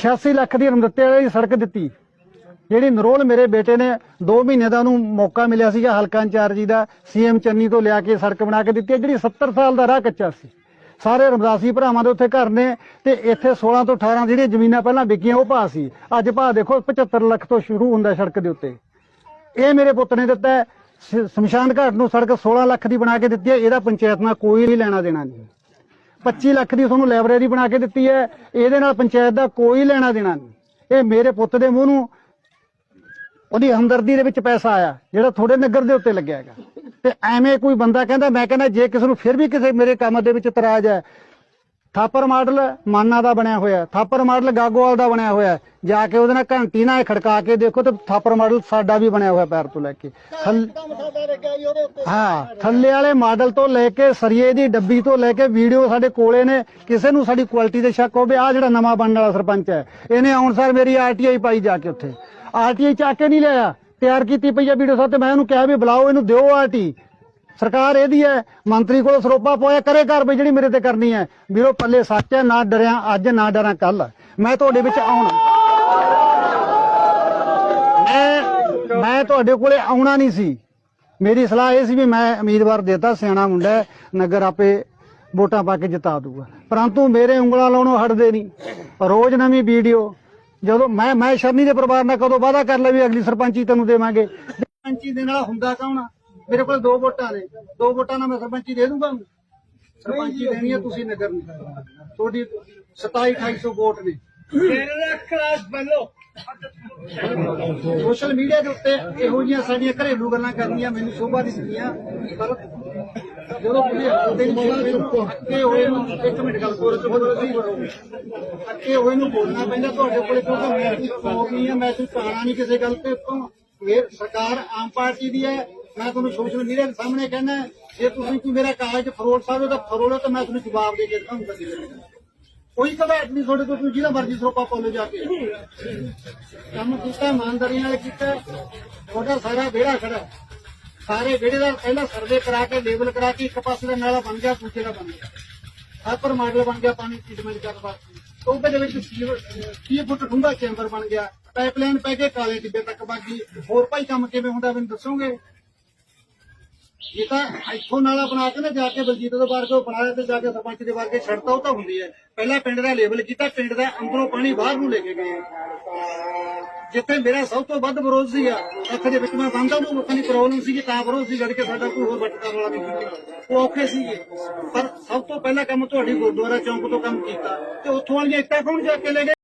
86 ਲੱਖ ਦੀ ਰਮਦੱਤੇ ਵਾਲੀ ਸੜਕ ਦਿੱਤੀ। ਜਿਹੜੀ ਨਰੋਲ ਮੇਰੇ ਬੇਟੇ ਨੇ 2 ਮਹੀਨੇ ਦਾ ਉਹਨੂੰ ਮੌਕਾ ਮਿਲਿਆ ਸੀਗਾ, ਹਲਕਾ ਇੰਚਾਰਜੀ ਦਾ ਸੀਐਮ ਚੰਨੀ ਤੋਂ ਲਿਆ ਕੇ ਸੜਕ ਬਣਾ ਕੇ ਦਿੱਤੀ ਜਿਹੜੀ 70 ਸਾਲ ਦਾ ਰਾਹ ਕੱਚਾ ਸੀ। ਸਾਰੇ ਰਮਦਾਸੀ ਭਰਾਵਾਂ ਦੇ ਉੱਥੇ ਘਰ ਨੇ ਤੇ ਇੱਥੇ 16 ਤੋਂ 18 ਜਿਹੜੀਆਂ ਜ਼ਮੀਨਾਂ ਪਹਿਲਾਂ ਵਿਕੀਆਂ, ਉਹ ਭਾਅ ਸੀ। ਅੱਜ ਭਾਅ ਦੇਖੋ 75 ਲੱਖ ਤੋਂ ਸ਼ੁਰੂ ਹੁੰਦਾ ਸੜਕ ਦੇ ਉੱਤੇ। ਇਹ ਮੇਰੇ ਪੁੱਤ ਨੇ ਦਿੱਤਾ ਸ਼ਮਸ਼ਾਨ ਘਾਟ ਨੂੰ ਸੜਕ 16 ਲੱਖ ਦੀ ਬਣਾ ਕੇ ਦਿੱਤੀ ਹੈ, ਇਹਦਾ ਪੰਚਾਇਤ ਨਾਲ ਕੋਈ ਵੀ ਲੈਣਾ ਦੇਣਾ ਨਹੀਂ। 25 ਲੱਖ ਦੀ ਤੁਹਾਨੂੰ ਲਾਇਬ੍ਰੇਰੀ ਬਣਾ ਕੇ ਦਿੱਤੀ ਹੈ, ਇਹਦੇ ਨਾਲ ਪੰਚਾਇਤ ਦਾ ਕੋਈ ਲੈਣਾ ਦੇਣਾ ਨਹੀਂ। ਇਹ ਮੇਰੇ ਪੁੱਤ ਦੇ ਮੂੰਹ ਨੂੰ ਉਹਦੀ ਹਮਦਰਦੀ ਦੇ ਵਿੱਚ ਪੈਸਾ ਆਇਆ, ਜਿਹੜਾ ਥੋੜੇ ਨਗਰ ਦੇ ਉੱਤੇ ਲੱਗਿਆ ਹੈਗਾ। ਤੇ ਐਵੇਂ ਕੋਈ ਬੰਦਾ ਕਹਿੰਦਾ, ਮੈਂ ਕਹਿੰਦਾ, ਜੇ ਕਿਸੇ ਨੂੰ ਫਿਰ ਵੀ ਕਿਸੇ ਮੇਰੇ ਕੰਮ ਦੇ ਵਿੱਚ ਇਤਰਾਜ਼ ਹੈ ਥਾਪਰ ਮਾਡਲ ਮਾਨਾ ਦਾ ਬਣਿਆ ਹੋਇਆ ਥਾਪਰ ਮਾਡਲ ਗਾਗੋਵਾਲ ਦਾ ਬਣਿਆ ਹੋਇਆ ਜਾ ਕੇ ਉਹਦੇ ਨਾਲ ਘੰਟੀ ਨਾਲ ਖੜਕਾ ਕੇ ਦੇਖੋ ਤੇ ਥਾਪਰ ਮਾਡਲ ਸਾਡਾ ਵੀ ਬਣਿਆ ਹੋਇਆ ਪੈਰ ਤੋਂ ਲੈ ਕੇ। ਹਾਂ, ਥੱਲੇ ਵਾਲੇ ਮਾਡਲ ਤੋਂ ਲੈ ਕੇ ਸਰੀਏ ਦੀ ਡੱਬੀ ਤੋਂ ਲੈ ਕੇ ਵੀਡੀਓ ਸਾਡੇ ਕੋਲੇ ਨੇ। ਕਿਸੇ ਨੂੰ ਸਾਡੀ ਕੁਆਲਿਟੀ ਦੇ ਸ਼ੱਕ ਹੋਵੇ ਆ ਜਿਹੜਾ ਨਵਾਂ ਬਣਨ ਵਾਲਾ ਸਰਪੰਚ ਹੈ। ਇਹਨੇ ਆਉਣ ਸਾਰ ਮੇਰੀ ਆਰਟੀਆਈ ਪਾਈ ਜਾ ਕੇ ਉੱਥੇ। ਆਰਟੀਆਈ ਚੱਕ ਕੇ ਨਹੀਂ ਲਿਆ। ਤਿਆਰ ਕੀਤੀ ਪਈ ਆ ਵੀਡੀਓ ਸਾਹਿਬ ਤੇ ਮੈਂ ਉਹਨੂੰ ਕਿਹਾ ਵੀ ਬੁਲਾਓ, ਇਹਨੂੰ ਦਿਓ ਆਰਟੀ ਸਰਕਾਰ ਇਹਦੀ ਹੈ, ਮੰਤਰੀ ਕੋਲ ਸਰੋਪਾ ਪੋਇਆ, ਕਰੇ ਕਾਰਵਾਈ ਜਿਹੜੀ ਮੇਰੇ ਤੇ ਕਰਨੀ ਹੈ। ਵੀਰੋ, ਪੱਲੇ ਸੱਚ ਹੈ, ਨਾ ਡਰਿਆ, ਅੱਜ ਨਾ ਡਰਾਂ ਕੱਲ ਮੈਂ ਤੁਹਾਡੇ ਵਿੱਚ ਆਉਣਾ। ਮੈਂ ਮੈਂ ਤੁਹਾਡੇ ਕੋਲੇ ਆਉਣਾ ਨਹੀਂ ਸੀ। ਮੇਰੀ ਸਲਾਹ ਇਹ ਸੀ ਵੀ ਮੈਂ ਉਮੀਦਵਾਰ ਦੇਤਾ, ਸਿਆਣਾ ਮੁੰਡਾ ਨਗਰ ਆਪੇ ਵੋਟਾਂ ਪਾ ਕੇ ਜਿਤਾ ਦੂਗਾ। ਪਰੰਤੂ ਮੇਰੇ ਉਂਗਲਾਂ ਲਾਉਣੋਂ ਹਟਦੇ ਨਹੀਂ। ਰੋਜ਼ ਨਵੀਂ ਵੀਡੀਓ। ਜਦੋਂ ਮੈਂ ਮੈਂ ਸ਼ਰਨੀ ਦੇ ਪਰਿਵਾਰ ਨਾਲ ਕਦੋਂ ਵਾਅਦਾ ਕਰ ਲਿਆ ਵੀ ਅਗਲੀ ਸਰਪੰਚੀ ਤੈਨੂੰ ਦੇਵਾਂਗੇ? ਸਰਪੰਚੀ ਦੇ ਨਾਲ ਹੁੰਦਾ ਕੌਣ ਆ? ਮੇਰੇ ਕੋਲ ਦੋ ਵੋਟਾਂ ਨੇ। ਦੋ ਵੋਟਾਂ ਨਾਲ ਮੈਂ ਸਰਪੰਚੀ ਦੇ ਦੂੰਗਾ। ਸਰਪੰਚੀ ਦੇਣੀ ਹੈ ਤੁਸੀਂ ਨਗਰ ਨੂੰ ਤੁਹਾਡੀ 27 2800 ਵੋਟ ਨੇ। ਸੋਸ਼ਲ ਮੀਡੀਆ ਦੇ ਉੱਤੇ ਇਹੋ ਜਿਹੀਆਂ ਸਾਡੀਆਂ ਘਰੇਲੂ ਗੱਲਾਂ ਕਰਨੀਆਂ ਮੈਨੂੰ ਸ਼ੋਭਾ ਨਹੀਂ ਦਿੰਦੀਆਂ ਪਰ ਜਦੋਂ ਤੁਸੀਂ ਨਹੀਂ ਮੈਨੂੰ ਅੱਕੇ ਹੋਏ ਨੂੰ ਇੱਕ ਮਿੰਟ ਗੱਲ ਕਰੋ ਬੋਲੋ ਅੱਕੇ ਹੋਏ ਨੂੰ ਬੋਲਣਾ ਪੈਂਦਾ ਤੁਹਾਡੇ ਕੋਲੇ ਕਿਉਂਕਿ ਮੈਂ ਕੋਈ ਕੌਮ ਨਹੀਂ ਹੈ ਮੈਂ ਕੋਈ ਕਹਾਣਾ ਨਹੀਂ ਕਿਸੇ ਗੱਲ ਤੇ ਤੋਂ ਇਹ ਸਰਕਾਰ ਆਮ ਪਾਰਟੀ ਦੀ ਹੈ ਮੈਂ ਤੁਹਾਨੂੰ ਸੋਸ਼ਲ ਮੀਡੀਆ ਦੇ ਸਾਹਮਣੇ ਕਹਿੰਦਾ, ਜੇ ਤੁਸੀਂ ਕੋਈ ਮੇਰਾ ਕਾਗਜ਼ ਫਰੋਡ ਸਾਹਿਬ ਦਾ ਫਰੋਡ ਹੈ ਤਾਂ ਮੈਂ ਤੁਹਾਨੂੰ ਜਵਾਬ ਦੇ ਕੇ ਦਿਖਾਉਂਗਾ ਕੋਈ ਕਵਾਇਤ ਨਹੀਂ ਤੁਹਾਡੇ ਕੋਲ ਤੁਸੀਂ ਜਿਹਦਾ ਮਰਜ਼ੀ ਸਰੋਪਾ ਪਾ ਜਾ ਕੇ। ਕੰਮ ਕੀਤਾ ਇਮਾਨਦਾਰੀ ਨਾਲ ਕੀਤਾ, ਤੁਹਾਡਾ ਸਾਰਾ ਵਿਹੜਾ ਖੜਾ। ਸਾਰੇ ਵਿਹੜੇ ਦਾ ਪਹਿਲਾਂ ਸਰਵੇ ਕਰਾ ਕੇ ਲੇਬਲ ਕਰਾ ਕੇ ਇੱਕ ਪਾਸੇ ਦਾ ਨਾਲਾ ਬਣ ਗਿਆ, ਦੂਜੇ ਦਾ ਬਣ ਗਿਆ। ਹਾਪਰ ਮਾਡਲ ਬਣ ਗਿਆ, ਪਾਣੀ ਟ੍ਰੀਟਮੈਂਟ ਕਰਨ ਵਾਸਤੇ। ਟੋਬੇ ਦੇ ਵਿੱਚ 30 ਫੁੱਟ ਡੂੰਘਾ ਚੈਂਬਰ ਬਣ ਗਿਆ। ਪਾਈਪਲਾਈਨ ਪੈ ਕੇ ਕਾਲੇ ਟਿੱਬੇ ਤੱਕ ਬਾਗੀ ਹੋਰ ਭਾਈ ਕੰਮ ਕਿਵੇਂ ਹੁੰਦਾ ਮੈਨੂੰ ਦੱਸੋਗੇ? ਇਹ ਤਾਂ ਇੱਥੋਂ ਨਾਲਾ ਬਣਾ ਕੇ ਨਾ, ਜਾ ਕੇ ਬਲਜੀਤ ਦੇ ਬਾਰ ਕੋ ਬਣਾਇਆ ਤੇ ਜਾ ਕੇ ਸਰਪੰਚ ਦੇ ਬਾਰ ਕੇ ਛੜਤਾ ਉਹ ਤਾਂ ਹੁੰਦੀ ਹੈ। ਪਹਿਲਾਂ ਪਿੰਡ ਦਾ ਲੇਬਲ ਕੀਤਾ, ਪਿੰਡ ਦਾ ਅੰਦਰੋਂ ਪਾਣੀ ਬਾਹਰ ਨੂੰ ਲੈ ਕੇ ਗਏ। ਜਿੱਥੇ ਮੇਰਾ ਸਭ ਤੋਂ ਵੱਧ ਵਿਰੋਧ ਸੀਗਾ, ਇੱਥੇ ਦੇ ਵਿੱਚ ਮੈਂ ਬੰਦਾ ਨੂੰ ਲੋਕਾਂ ਦੀ ਪ੍ਰੋਬਲਮ ਸੀ ਤਾਂ ਵਿਰੋਧ ਸੀ ਜਦ ਕਿ ਸਾਡਾ ਕੋਈ ਹੋਰ ਵੱਟ ਵਾਲਾ ਨਹੀਂ ਸੀ। ਉਹ ਔਖੇ ਸੀਗੇ। ਪਰ ਸਭ ਤੋਂ ਪਹਿਲਾਂ ਕੰਮ ਤੁਹਾਡੀ ਗੁਰਦੁਆਰਾ ਚੌਂਕ ਤੋਂ ਕੰਮ ਕੀਤਾ, ਤੇ ਉੱਥੋਂ ਵਾਲੀਆਂ ਇੱਟਾਂ ਕੌਣ ਜਾ ਕੇ ਲੈ ਗਏ?